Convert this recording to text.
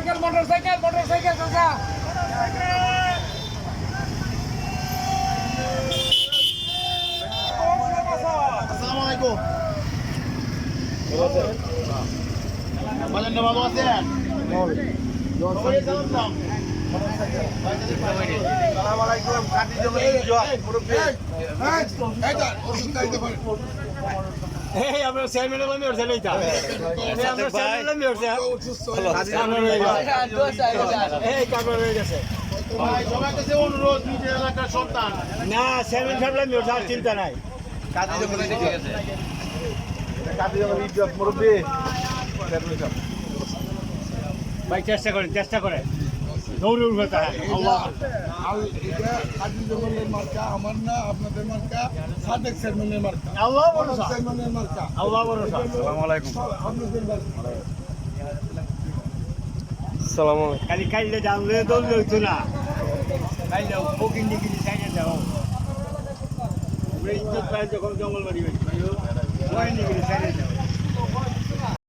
Motorcycle motorcycle motorcycle চাচা। ভালো আছেন? আমরা চেয়ারম্যান এটা আমরা চেয়ারম্যান এই হয়ে গেছে ভাই সবার কাছে অনুরোধ নিজের এলাকার সন্তান না চেয়ারম্যান সাহেব হলাম ওর আর চিন্তা নাই কাটি জমি কাটি জমি ইজ্জত মুরব্বি ভাই চেষ্টা করেন চেষ্টা করেন দৌড়ে উঠবে তারা আল্লাহ খাদি জঙ্গলের মার্কা আমার না আপনাদের মার্কা সাদেক চেয়ারম্যানের মার্কা আল্লাহ ভরসা। চেয়ারম্যানের মার্কা আল্লাহ ভরসা আপনাদের মার্কা খালি কাইলে জানলে দৌড়লে হইতো না। কাইলে বুকিং যাও। ইজ্জত পায় যখন জঙ্গল বাড়ি যাও।